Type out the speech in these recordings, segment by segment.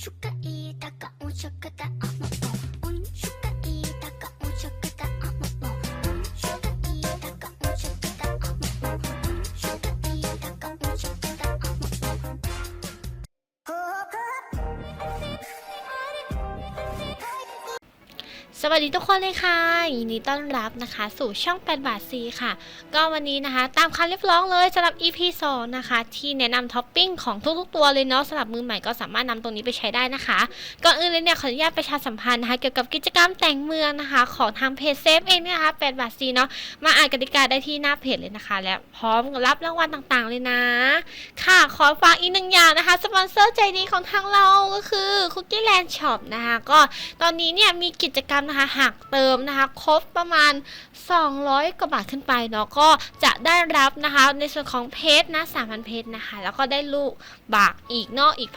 ชุกะอีตะกะอุชก สวัสดีทุกคนเลยค่ะยินดีต้อนรับนะคะ สู่ช่อง 8 บาทซีค่ะ ก็วันนี้นะคะ ตามคำเรียกร้องเลยสำหรับ EP 2 นะคะ ที่แนะนำท็อปปิ้งของทุกๆตัวเลยเนาะสำหรับมือใหม่ก็สามารถนำตรงนี้ไปใช้ได้นะคะก่อนอื่นเลยเนี่ยขออนุญาตประชาสัมพันธ์นะคะ เกี่ยวกับกิจกรรมแต่งเมืองนะคะ ของทางเพจเซฟเองนะคะ 8 บาทซีเนาะมาอ่านกติกาได้ที่หน้าเพจเลยนะคะ และพร้อมรับรางวัลต่างๆ เลยนะ ค่ะขอฝากอีกหนึ่งอย่างนะคะสปอนเซอร์ใจดีของทางเราก็คือ Cookie Land Shop นะคะก็ตอนนี้เนี่ยมีกิจกรรมนะคะหากเติมนะคะครบประมาณ 200 กว่าบาทขึ้นไปเนาะก็จะได้รับนะคะในส่วนของเพชรนะ3,000 เพชรนะคะ แล้วก็ได้ลูกบากอีกเนาะอีก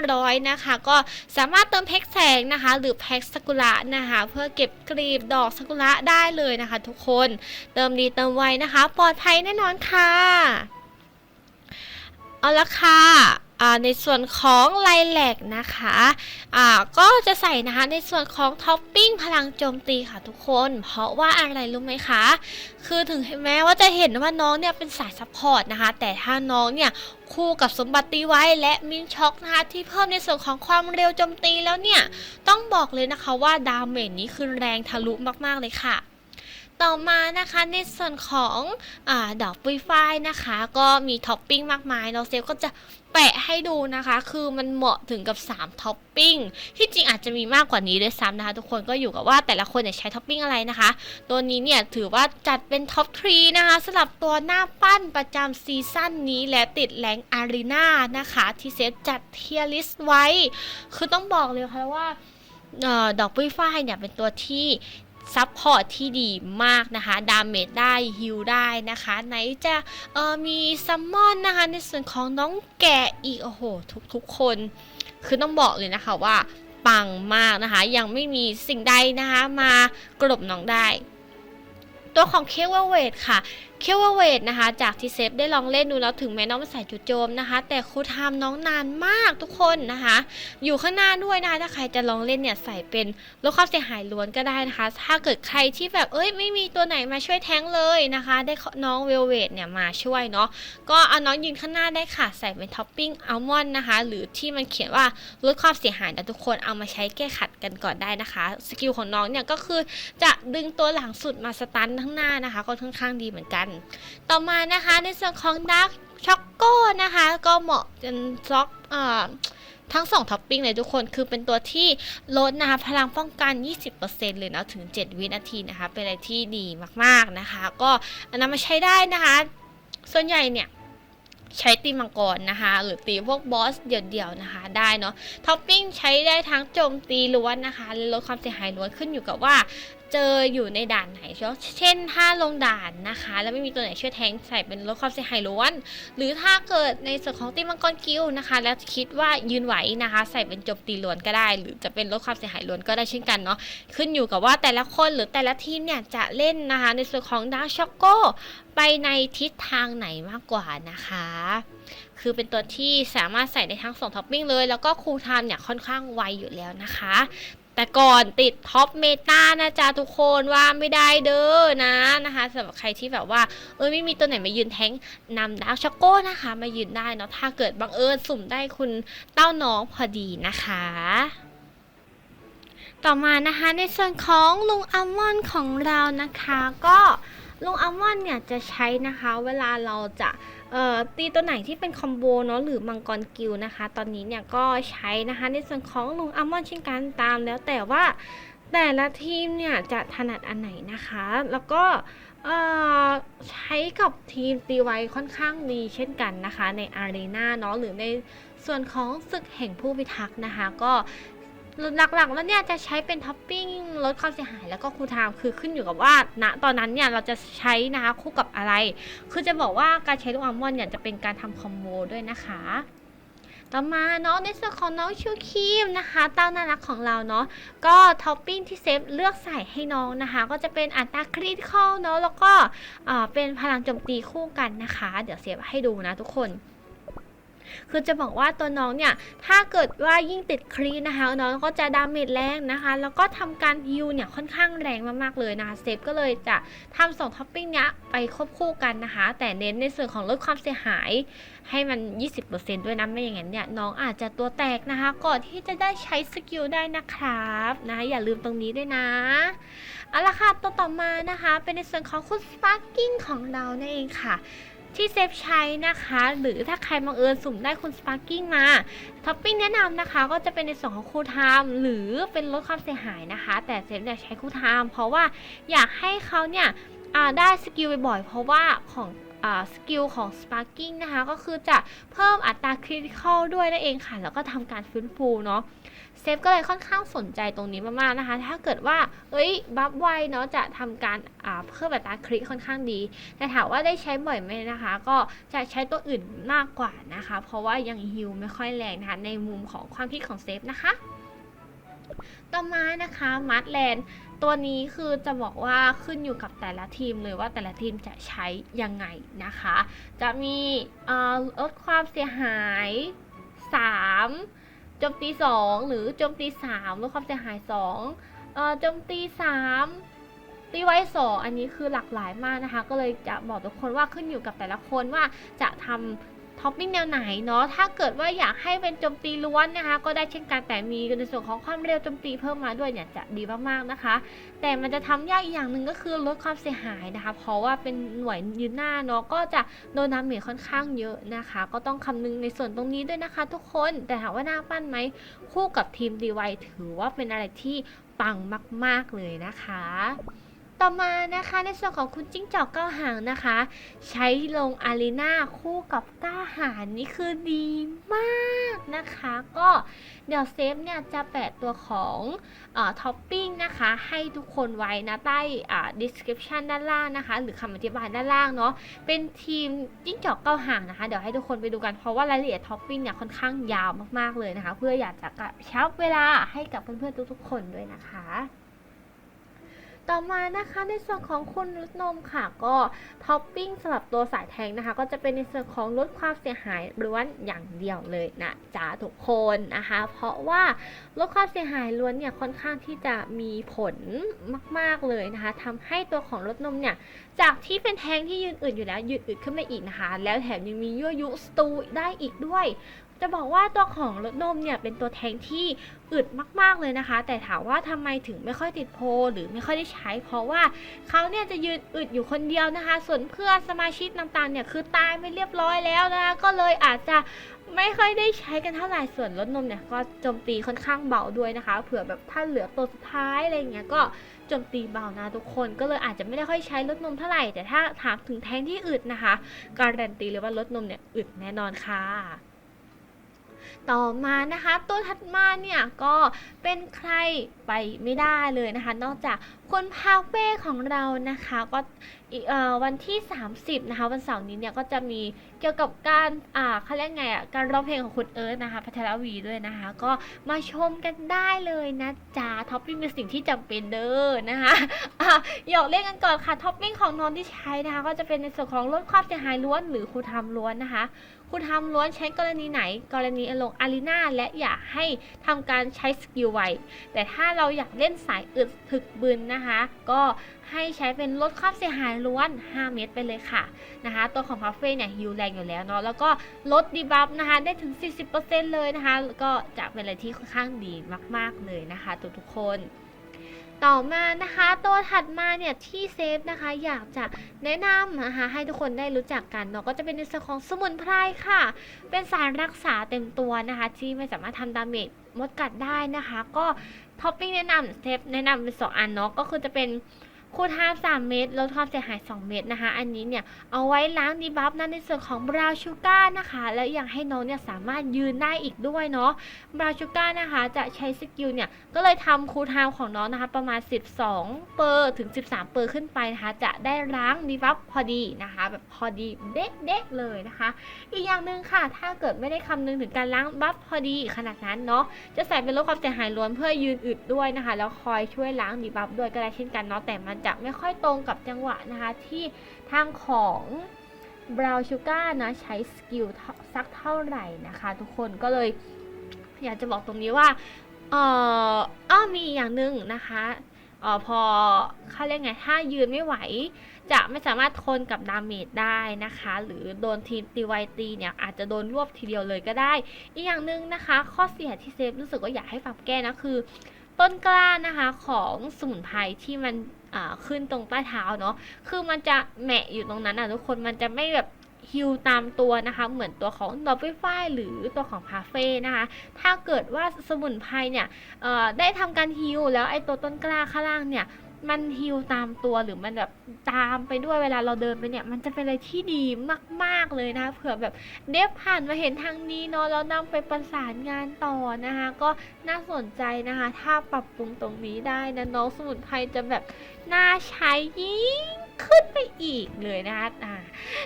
1,500 นะคะ ก็สามารถเติมแพ็กแสงนะคะ หรือแพ็กสกุระนะคะ เพื่อเก็บกลีบดอกสกุระได้เลยนะคะ ทุกคนเติมดีเติมไวนะคะ ปลอดภัยแน่นอนค่ะ เอาละค่ะ ในส่วนของไลแลกนะคะอ่าก็จะใส่นะคะในส่วนของท็อปปิ้งพลังโจมตีค่ะทุกคน เพราะว่าอะไรรู้ไหมคะ คือถึงแม้ว่าจะเห็นว่าน้องเนี่ยเป็นสายซัพพอร์ตนะคะ แต่ถ้าน้องเนี่ยคู่กับสมบัติตีไว้และมินช็อกนะคะที่เพิ่มในส่วนของความเร็วโจมตีแล้วเนี่ย ต้องบอกเลยนะคะว่าดาเมจนี้คือแรงทะลุมากๆเลยค่ะต่อมานะคะในส่วนของอดอกปุยฝ้ายนะคะ ก็มีท็อปปิ้งมากมาย เราเซฟก็จะ แปะให้ดูนะคะ คือมันเหมาะถึงกับ 3ท็อปปิ้ง ที่จริงอาจจะมีมากกว่านี้ด้วยซ้ำนะคะ ทุกคนก็อยู่กับว่าแต่ละคนเนี่ยใช้ท็อปปิ้งอะไรนะคะ ตัวนี้เนี่ยถือว่าจัดเป็นท็อปทรีนะคะสำหรับตัวหน้าปั้นประจำซีซั่นนี้และติดแรงอารีนานะคะ ที่เซฟจัดเทียลิสต์ไว้ คือต้องบอกเลยค่ะว่าออดอกปุ้ยฝ้ายเนี่ยเป็นตัวที่ ซัพพอร์ตที่ดีมากนะคะดาเมจได้ฮิลได้นะคะ ไหนจะเออมีซัมมอนนะคะ ในส่วนของน้องแกะอีก โอ้โห ทุกทุกๆคน คือต้องบอกเลยนะคะว่า ปังมากนะคะ ยังไม่มีสิ่งใดนะคะ มากลบน้องได้ ตัวของเคเวเวทค่ะ เคเวเวทนะคะ จากที่เซฟได้ลองเล่นดูแล้วถึงแม้น้องใส่จุดโจมนะคะ แต่ครูทำน้องนานมากทุกคนนะคะ อยู่ข้างหน้าด้วยนะคะถ้าใครจะลองเล่นเนี่ยใส่เป็นลดความเสียหายล้วนก็ได้นะคะ ถ้าเกิดใครที่แบบเอ้ยไม่มีตัวไหนมาช่วยแท้งเลยนะคะ ได้น้องเวลเวทเนี่ยมาช่วยเนาะก็เอาน้องยืนข้างหน้าได้ค่ะ ใส่เป็นท็อปปิ้งอัลมอนด์นะคะ หรือที่มันเขียนว่าลดความเสียหายนะทุกคนเอามาใช้แก้ขัดกันก่อนได้นะคะสกิลของน้องเนี่ยก็คือจะดึงตัวหลังสุดมาสตันข้างหน้านะคะก็ค่อนข้างดีเหมือนกันต่อมานะคะในส่วนของดาร์กช็อกโก้นะคะ ก็เหมาะเป็นซ็อกทั้ง2ท็อปปิ้งเลยทุกคนคือเป็นตัวที่ลดนะคะพลังป้องกัน 20%เลยนะถึง 7 วินาทีนะคะ เป็นอะไรที่ดีมากๆนะคะ ก็อันนั้นมาใช้ได้นะคะ ส่วนใหญ่เนี่ยใช้ตีมังกรนะคะ หรือตีพวกบอสเดี่ยวๆนะคะ ได้เนาะท็อปปิ้งใช้ได้ทั้งโจมตีล้วนนะคะละลดความเสียหายล้วนขึ้นอยู่กับว่า เจออยู่ในด่านไหนเช่นถ้าลงด่านนะคะ แล้วไม่มีตัวไหนช่วยแทงใส่เป็นลดความเสียหายล้วน หรือถ้าเกิดในส่วนของตีมังกรกิลนะคะ แล้วคิดว่ายืนไหวนะคะ ใส่เป็นจมตีล้วนก็ได้ หรือจะเป็นลดความเสียหายล้วนก็ได้เช่นกันเนาะขึ้นอยู่กับว่าแต่ละคนหรือแต่ละทีมเนี่ยจะเล่นนะคะ ในส่วนของดาร์ช็อกโกไปในทิศทางไหนมากกว่านะคะ คือเป็นตัวที่สามารถใส่ได้ทั้ง2ท็อปปิ้งเลย แล้วก็คูลไทม์เนี่ยค่อนข้างไวอยู่แล้วนะคะ แต่ก่อนติดท็อปเมตานะจ๊ะทุกคนว่าไม่ได้เด้อนะนะคะสำหรับใครที่แบบว่า เออไม่มีตัวไหนมายืนแท้งนำดาร์ช็อกโก้นะคะ มายืนได้เนาะถ้าเกิดบังเอิญสุ่มได้คุณเต้าน้องพอดีนะคะ ต่อมานะคะในส่วนของลุงอัลมอนของเรานะคะก็ ลงอัลมอนด์เนี่ยจะใช้นะคะ เวลาเราจะตีตัวไหนที่เป็นคอมโบเนาะหรือมังกรกิลนะคะ ตอนนี้เนี่ยก็ใช้นะคะในส่วนของลงอัลมอนด์เช่นกันตามแล้วแต่ว่าแต่ละทีมเนี่ยจะถนัดอันไหนนะคะ แล้วก็ใช้กับทีมตีไวค่อนข้างดีเช่นกันนะคะ ในอารีนาเนาะหรือในส่วนของศึกแห่งผู้พิทักษ์นะคะ ก็ หลักๆแล้วเนี่ยจะใช้เป็นท็อปปิ้งลดความเสียหายแล้วก็คูลไทม์คือขึ้นอยู่กับว่าณตอนนั้นเนี่ยเราจะใช้นะคะคู่กับอะไร คือจะบอกว่าการใช้ลูกอัลมอนด์เนี่ยจะเป็นการทำคอมโบด้วยนะคะต่อมาเนาะในส่วนของน้องชูครีมนะคะเต้าน่ารักของเราเนาะก็ท็อปปิ้งที่เซฟเลือกใส่ให้น้องนะคะ ก็จะเป็นอัตราคริติคอลเนาะแล้วก็เป็นพลังโจมตีคู่กันนะคะ เดี๋ยวเซฟให้ดูนะทุกคน คือจะบอกว่าตัวน้องเนี่ย ถ้าเกิดว่ายิ่งติดครีนะคะ น้องก็จะดาเมจแรงนะคะ แล้วก็ทำการฮิวเนี่ยค่อนข้างแรงมากๆเลยนะคะเซฟก็เลยจะทำสองท็อปปิ้งเนี้ยไปควบคู่กันนะคะ แต่เน้นในส่วนของลดความเสียหายให้มัน 20%ด้วยนะไม่อย่างนั้นเนี่ยน้องอาจจะตัวแตกนะคะ ก่อนที่จะได้ใช้สกิลได้นะครับนะอย่าลืมตรงนี้ด้วยนะเอาละค่ะตัวต่อมานะคะ เป็นในส่วนของคุณสปาร์กิ้งของเรานั่นเองค่ะ ที่เซฟใช้นะคะ หรือถ้าใครบังเอิญสุ่มได้คุณสปาร์กิ้งมาท็อปปิ้งแนะนำนะคะ ก็จะเป็นในส่วนของคูทามหรือเป็นลดความเสียหายนะคะ แต่เซฟเนี่ยใช้คูทามเพราะว่าอยากให้เขาเนี่ยได้สกิลบ่อยๆเพราะว่าของ สกิลของ Sparking นะคะ ก็คือจะเพิ่มอัตราคริติคอลด้วยนั่นเองค่ะ แล้วก็ทำการฟื้นฟูเนาะเซฟก็เลยค่อนข้างสนใจตรงนี้มากๆนะคะ ถ้าเกิดว่า เอ้ย บัฟไวเนาะ จะทำการเพิ่มอัตราคริค่อนข้างดี แต่ถามว่าได้ใช้บ่อยไหมนะคะ ก็จะใช้ตัวอื่นมากกว่านะคะ เพราะว่ายังฮิลไม่ค่อยแรงนะคะ ในมุมของความคิดของเซฟนะคะ ต่อมานะคะมาร์ทแลนด์ ตัวนี้คือจะบอกว่าขึ้นอยู่กับแต่ละทีมเลยว่าแต่ละทีมจะใช้ยังไงนะคะ จะมีลดความเสียหาย 3 โจมตี 2 หรือโจมตี 3 ลดความเสียหาย2เอ่อโจมตี 3 ตีไว้ 2 อันนี้คือหลากหลายมากนะคะ ก็เลยจะบอกทุกคนว่าขึ้นอยู่กับแต่ละคนว่าจะทำ ท็อปปิ้งแนวไหนเนาะถ้าเกิดว่าอยากให้เป็นโจมตีล้วนนะคะ ก็ได้เช่นกันแต่มีในส่วนของความเร็วโจมตีเพิ่มมาด้วยเนี่ยจะดีมากๆนะคะ แต่มันจะทำยากอีกอย่างหนึ่งก็คือลดความเสียหายนะคะ เพราะว่าเป็นหน่วยยืนหน้าเนาะก็จะโดนดาเมจค่อนข้างเยอะนะคะ ก็ต้องคำนึงในส่วนตรงนี้ด้วยนะคะ ทุกคนแต่ถามว่าน่าปั้นไหมคู่กับทีมดีไวถือว่าเป็นอะไรที่ปังมาก ๆเลยนะคะ ต่อมานะคะในส่วนของคุณจิ้งจอกเก้าหางนะคะ ใช้ลงอารีนาคู่กับก้าหารนี่คือดีมากนะคะ ก็เดี๋ยวเซฟเนี่ยจะแปะตัวของท็อปปิ้งนะคะ ให้ทุกคนไว้นะใต้อ่า description ด้านล่างนะคะ หรือคำอธิบายด้านล่างเนาะเป็นทีมจิ้งจอกเก้าหางนะคะ เดี๋ยวให้ทุกคนไปดูกันเพราะว่ารายละเอียดท็อปปิ้งเนี่ยค่อนข้างยาวมากๆเลยนะคะ เพื่ออยากจะกระชับเวลาให้กับเพื่อนๆทุกๆคนด้วยนะคะ ต่อมานะคะในส่วนของคุณลดนมค่ะ ก็ท็อปปิ้งสำหรับตัวสายแทงนะคะ ก็จะเป็นในส่วนของลดความเสียหายล้วนอย่างเดียวเลยนะจ๊ะทุกคนนะคะ เพราะว่าลดความเสียหายล้วนเนี่ยค่อนข้างที่จะมีผลมาก ๆเลยนะคะทำให้ตัวของลดนมเนี่ยจากที่เป็นแทงที่ยืนอึดอยู่แล้วยืนอึดขึ้นมาอีกนะคะ แล้วแถมยังมียั่วยุสตูได้อีกด้วย จะบอกว่าตัวของรถนมเนี่ยเป็นตัวแทงที่อึดมากๆเลยนะคะ แต่ถามว่าทำไมถึงไม่ค่อยติดโพลหรือไม่ค่อยได้ใช้ เพราะว่าเขาเนี่ยจะยืนอึดอยู่คนเดียวนะคะ ส่วนเพื่อนสมาชิกต่างๆเนี่ยคือตายไปเรียบร้อยแล้วนะคะก็เลยอาจจะไม่ค่อยได้ใช้กันเท่าไหร่ส่วนรถนมเนี่ยก็โจมตีค่อนข้างเบาด้วยนะคะ เผื่อแบบถ้าเหลือตัวสุดท้ายอะไรเงี้ยก็ จมตีเบานะทุกคนก็เลยอาจจะไม่ได้ค่อยใช้ลดนมเท่าไหร่ แต่ถ้าถามถึงแทงที่อึดนะคะ การันตีเลยว่าลดนมเนี่ยอึดแน่นอนค่ะ ต่อมานะคะตัวถัดมาเนี่ยก็เป็นใครไปไม่ได้เลยนะคะ นอกจากคุณพาเฟ่ของเรานะคะก็วันที่ 30 นะคะ วันเสาร์นี้เนี่ยก็จะมีเกี่ยวกับการอ่าเขาเรียกไงอะการร้องเพลงของคุณเอิร์ธนะคะพัทรวีด้วยนะคะ ก็มาชมกันได้เลยนะจ๊ะท็อปปิ้งเป็นสิ่งที่จำเป็นเด้อนะคะอะหยอกเล่นกันก่อนค่ะท็อปปิ้งของนองที่ใช้นะคะ ก็จะเป็นในส่วนของลดความเสียหายล้วนหรือครูทำล้วนนะคะ คุณทำล้วนใช้กรณีไหน กรณีลงอารีนาและอยากให้ทำการใช้สกิลไวแต่ถ้าเราอยากเล่นสายอึดถึกบึนนะคะ ก็ให้ใช้เป็นลดความเสียหายล้วน 5 เม็ดไปเลยค่ะนะคะ ตัวของพัฟเฟ่เนี่ยฮิวแรงอยู่แล้วเนาะแล้วก็ลดดีบัฟนะคะได้ถึง 40%เลยนะคะก็จะเป็นอะไรที่ค่อนข้างดีมาก ๆเลยนะคะทุกๆคน ต่อมานะคะตัวถัดมาเนี่ยที่เซฟนะคะอยากจะแนะนำนะคะให้ทุกคนได้รู้จักกันเนาะก็จะเป็นในส่วนของสมุนไพรค่ะ เป็นสารรักษาเต็มตัวนะคะ ที่ไม่สามารถทำดาเมจมดกัดได้นะคะ ก็ท็อปปิ้งแนะนำเซฟแนะนำเป็นสองอันเนาะก็คือจะเป็น คูทาสามเม็ดลดความเสียหาย 2 เม็ดนะคะ อันนี้เนี่ยเอาไว้ล้างดีบัฟนั่นในส่วนของบราวชูก้านะคะ แล้วยังให้น้องเนี่ยสามารถยืนได้อีกด้วยเนาะบราชูก้านะคะ จะใช้สกิลเนี่ยก็เลยทำคูลไทม์ของน้องนะคะ ประมาณ 12 เปอร์ถึง 13 เปอร์ขึ้นไปนะคะ จะได้ล้างดีบัฟพอดีนะคะ แบบพอดีเด๊ะๆเลยนะคะ อีกอย่างหนึ่งค่ะถ้าเกิดไม่ได้คำนึงถึงการล้างบัฟพอดีขนาดนั้นเนาะจะใส่เป็นลดความเสียหายล้วนเพื่อยืนอึดด้วยนะคะ แล้วคอยช่วยล้างดีบัฟด้วยก็ได้เช่นกันเนาะแต่มันจะไม่ค่อยตรงกับจังหวะนะคะ ที่ทางของบราวชูการ์นะใช้สกิลสักเท่าไหร่นะคะ ทุกคนก็เลยอยากจะบอกตรงนี้ว่าเอออ้อมีอย่างหนึ่งนะคะออพอเขาเรียกไงถ้ายืนไม่ไหว จะไม่สามารถทนกับดาเมจได้นะคะ หรือโดนทีมตีไวตีเนี่ยอาจจะโดนรวบทีเดียวเลยก็ได้ อีกอย่างหนึ่งนะคะ ข้อเสียที่เซฟรู้สึกว่าอยากให้ปรับแก้นะคือ ต้นกล้านะคะของสมุนไพรที่มันขึ้นตรงใต้เท้าเนาะ คือมันจะแหมะอยู่ตรงนั้นอะทุกคนมันจะไม่แบบฮิวตามตัวนะคะ เหมือนตัวของดอกไฟฟ้ายหรือตัวของพาเฟ่นะคะ ถ้าเกิดว่าสมุนไพรเนี่ยได้ทำการฮิวแล้วไอ้ตัวต้นกล้าข้างล่างเนี่ย มันฮิวตามตัวหรือมันแบบตามไปด้วยเวลาเราเดินไปเนี่ย มันจะเป็นอะไรที่ดีมาก ๆเลยนะคะเผื่อแบบเดฟผ่านมาเห็นทางนี้เนาะแล้วนำไปประสานงานต่อนะคะ ก็น่าสนใจนะคะ ถ้าปรับปรุงตรงนี้ได้นะน้องสมุนไพรจะแบบน่าใช้ยิ่ง ขึ้นไปอีกเลยนะคะอ่า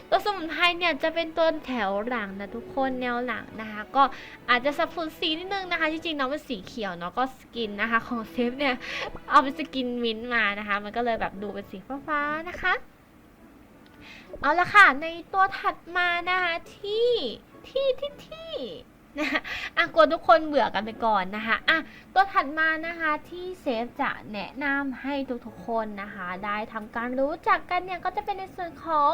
ตัวสมุนไพรเนี่ยจะเป็นตัวแถวหลังนะทุกคนแนวหลังนะคะ ก็อาจจะสับสนสีนิดนึงนะคะที่จริงน้องเป็นสีเขียวเนาะก็สกินนะคะ ของเซฟเนี่ยเอาเป็นสกินมิ้นท์มานะคะ มันก็เลยแบบดูเป็นสีฟ้าๆนะคะเอาละค่ะในตัวถัดมานะคะที่ที่ที่ที่ นะคะอะกลัวทุกคนเบื่อกันไปก่อนนะคะอะตัวถัดมานะคะที่เซฟจะแนะนำให้ทุกๆคนนะคะ ได้ทำการรู้จักกันเนี่ยก็จะเป็นในส่วนของ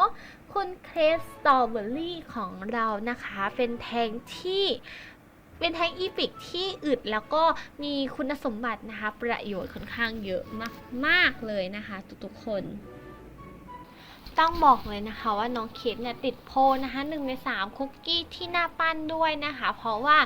คุณเครสสตรอเบอรี่ของเรานะคะ เป็นแทงที่เป็นแทงอีพิกที่อึดแล้วก็มีคุณสมบัตินะคะ ประโยชน์ค่อนข้างเยอะมาก ๆ เลยนะคะ ทุกๆคน ต้องบอกเลยนะคะว่าน้องเคสเนี่ยติดโพลนะคะหนึ่งในสามคุกกี้ที่หน้าปั้นด้วยนะคะ เพราะว่า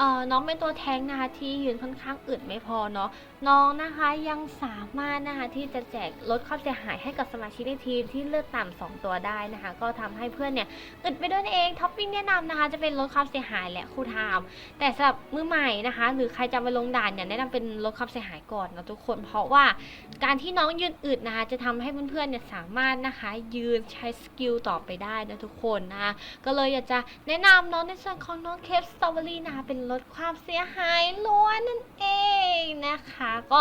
เอ่อน้องเป็นตัวแทงนะคะที่ยืนค่อนข้างอึดไม่พอเนาะน้องนะคะยังสามารถนะคะที่จะแจกลดความเสียหายให้กับสมาชิกในทีมที่เลือดต่ำสองตัวได้นะคะ ก็ทำให้เพื่อนเนี่ยอึดไปด้วยเองท็อปปิ้งแนะนำนะคะ จะเป็นลดความเสียหายและคู่ไทม์แต่สำหรับมือใหม่นะคะ หรือใครจะมาลงด่านเนี่ยแนะนำเป็นลดความเสียหายก่อนนะทุกคน เพราะว่าการที่น้องยืนอึดนะคะจะทำให้เพื่อนๆเนี่ยสามารถนะคะยืนใช้สกิลต่อไปได้นะทุกคนนะคะก็เลยอยากจะแนะนำน้องในส่วนของน้องเคฟสตรอเบอรี่นะคะเป็นลดความเสียหายล้วนนั่นเองนะคะ ก็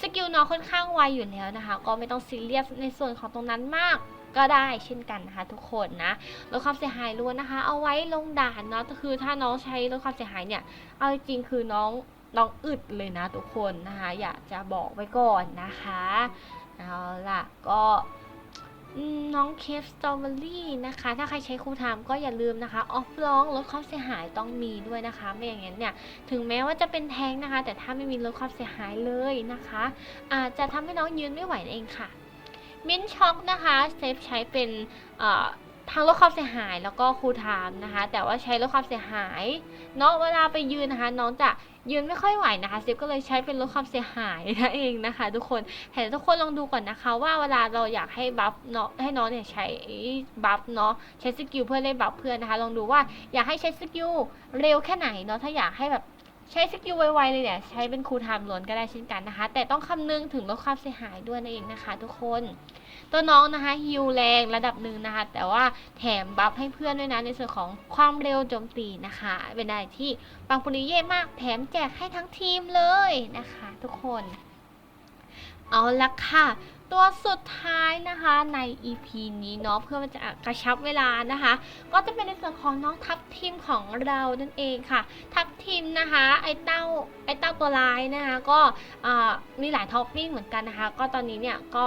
สกิลน้องค่อนข้างไวอยู่แล้วนะคะ ก็ไม่ต้องซีเรียสในส่วนของตรงนั้นมากก็ได้เช่นกันนะคะทุกคนนะลดความเสียหายล้วนนะคะ เอาไว้ลงด่านเนาะก็คือถ้าน้องใช้ลดความเสียหายเนี่ย เอาจริงคือน้องน้องอึดเลยนะทุกคนนะคะ อยากจะบอกไว้ก่อนนะคะเอาล่ะก็ อืมน้องเคฟสตรอเบอรี่นะคะ ถ้าใครใช้คูลไทม์ก็อย่าลืมนะคะ ออฟร้องลดความเสียหายต้องมีด้วยนะคะ ไม่อย่างนั้นเนี่ย ถึงแม้ว่าจะเป็นแทงนะคะ แต่ถ้าไม่มีลดความเสียหายเลยนะคะ อาจจะทำให้น้องยืนไม่ไหวเองค่ะ มินช็อกนะคะเซฟใช้เป็นเอ่อ ทางลดความเสียหายแล้วก็คูลไทม์นะคะ แต่ว่าใช้ลดความเสียหายเนาะเวลาไปยืนนะคะ น้องจะยืนไม่ค่อยไหวนะคะเซฟก็เลยใช้เป็นลดความเสียหายนั่นเองนะคะ ทุกคนแต่ทุกคนลองดูก่อนนะคะ ว่าเวลาเราอยากให้บัฟเนาะให้น้องเนี่ยใช้บัฟเนาะใช้สกิลเพื่อเล่นบัฟเพื่อนนะคะ ลองดูว่าอยากให้ใช้สกิลเร็วแค่ไหนเนาะถ้าอยากให้แบบ ใช้สกิลไวๆเลยเนี่ยใช้เป็นครูไทม์ล้วนก็ได้เช่นกันนะคะ แต่ต้องคำนึงถึงลดความเสียหายด้วยนั่นเองนะคะ ทุกคน ตัวน้องนะคะฮิวแรงระดับหนึ่งนะคะ แต่ว่าแถมบัฟให้เพื่อนด้วยนะในส่วนของความเร็วโจมตีนะคะ เป็นอะไรที่ปังปุริเย่มากแถมแจกให้ทั้งทีมเลยนะคะ ทุกคน เอาละค่ะ ตัวสุดท้ายนะคะใน EP นี้เนาะเพื่อมันจะกระชับเวลานะคะ ก็จะเป็นในส่วนของน้องทัพทีมของเรานั่นเองค่ะ ทัพทีมนะคะไอเต้าไอเต้าตัวร้ายนะคะก็มีหลายท็อปปิ้งเหมือนกันนะคะ ก็ตอนนี้เนี่ยก็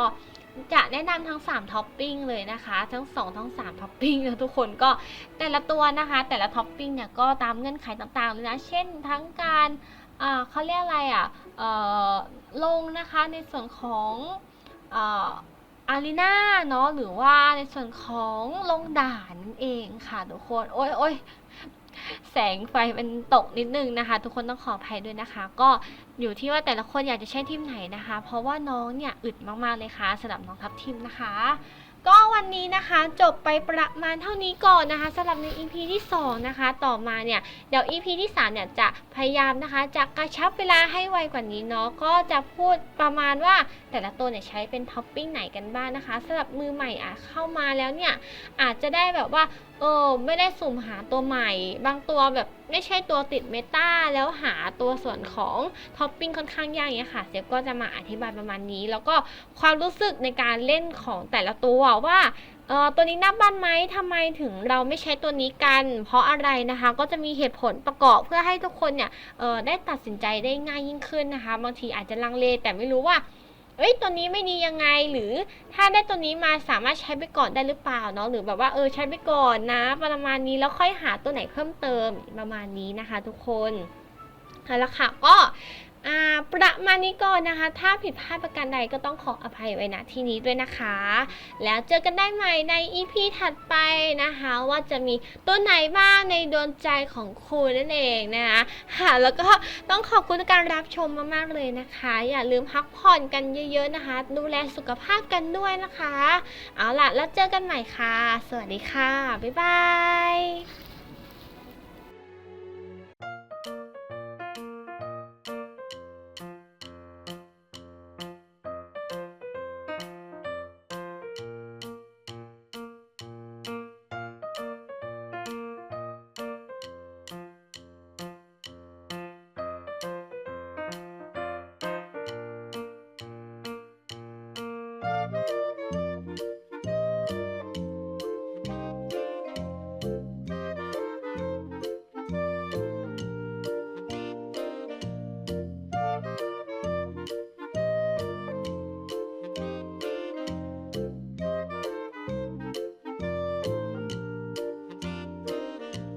จะแนะนำทั้ง 3ท็อปปิ้งเลยนะคะ ทั้ง 2 ทั้ง3ท็อปปิ้งนะทุกคนก็แต่ละตัวนะคะ แต่ละท็อปปิ้งเนี่ยก็ตามเงื่อนไขต่างๆเลยนะ เช่นทั้งการเขาเรียกอะไรอะเอ่อลงนะคะในส่วนของ อารีนาเนาะหรือว่าในส่วนของลงด่านนั่นเองค่ะทุกคนโอ้ยโอ้ยแสงไฟมันตกนิดนึงนะคะ ทุกคนต้องขออภัยด้วยนะคะ ก็อยู่ที่ว่าแต่ละคนอยากจะใช้ทีมไหนนะคะ เพราะว่าน้องเนี่ยอึดมากๆเลยค่ะสำหรับน้องทัพทีมนะคะ ก็วันนี้นะคะจบไปประมาณเท่านี้ก่อนนะคะสำหรับใน EP ที่2นะคะต่อมาเนี่ยเดี๋ยว EP ที่3เนี่ยจะพยายามนะคะจะกระชับเวลาให้ไวกว่านี้เนาะก็จะพูดประมาณว่าแต่ละตัวเนี่ยใช้เป็นท็อปปิ้งไหนกันบ้างนะคะสำหรับมือใหม่อะเข้ามาแล้วเนี่ยอาจจะได้แบบว่า เออไม่ได้สุ่มหาตัวใหม่ บางตัวแบบไม่ใช่ตัวติดเมตาแล้วหาตัวส่วนของท็อปปิ้งค่อนข้างยากอย่างเงี้ยค่ะเซฟก็จะมาอธิบายประมาณนี้ แล้วก็ความรู้สึกในการเล่นของแต่ละตัวว่าเออตัวนี้นับบ้านไหมทำไมถึงเราไม่ใช้ตัวนี้กัน เพราะอะไรนะคะ ก็จะมีเหตุผลประกอบเพื่อให้ทุกคนเนี่ยเออได้ตัดสินใจได้ง่ายยิ่งขึ้นนะคะ บางทีอาจจะลังเลแต่ไม่รู้ว่า เอ้ยตัวนี้ไม่ดียังไงหรือถ้าได้ตัวนี้มาสามารถใช้ไปก่อนได้หรือเปล่าเนาะหรือแบบว่าเออใช้ไปก่อนนะ ประมาณนี้แล้วค่อยหาตัวไหนเพิ่มเติมประมาณนี้นะคะ ทุกคนเอาละค่ะก็ อ่าประมาณนี้ก่อนนะคะ ถ้าผิดพลาดประการใดก็ต้องขออภัยไว้ณที่นี้ด้วยนะคะ แล้วเจอกันได้ใหม่ใน EP ถัดไปนะคะ ว่าจะมีตัวไหนบ้างในดวงใจของคุณนั่นเองนะคะค่ะแล้วก็ต้องขอบคุณการรับชมมากๆเลยนะคะ อย่าลืมพักผ่อนกันเยอะ ๆนะคะ ดูแลสุขภาพกันด้วยนะคะ เอาล่ะแล้วเจอกันใหม่ค่ะ สวัสดีค่ะ บ๊ายบาย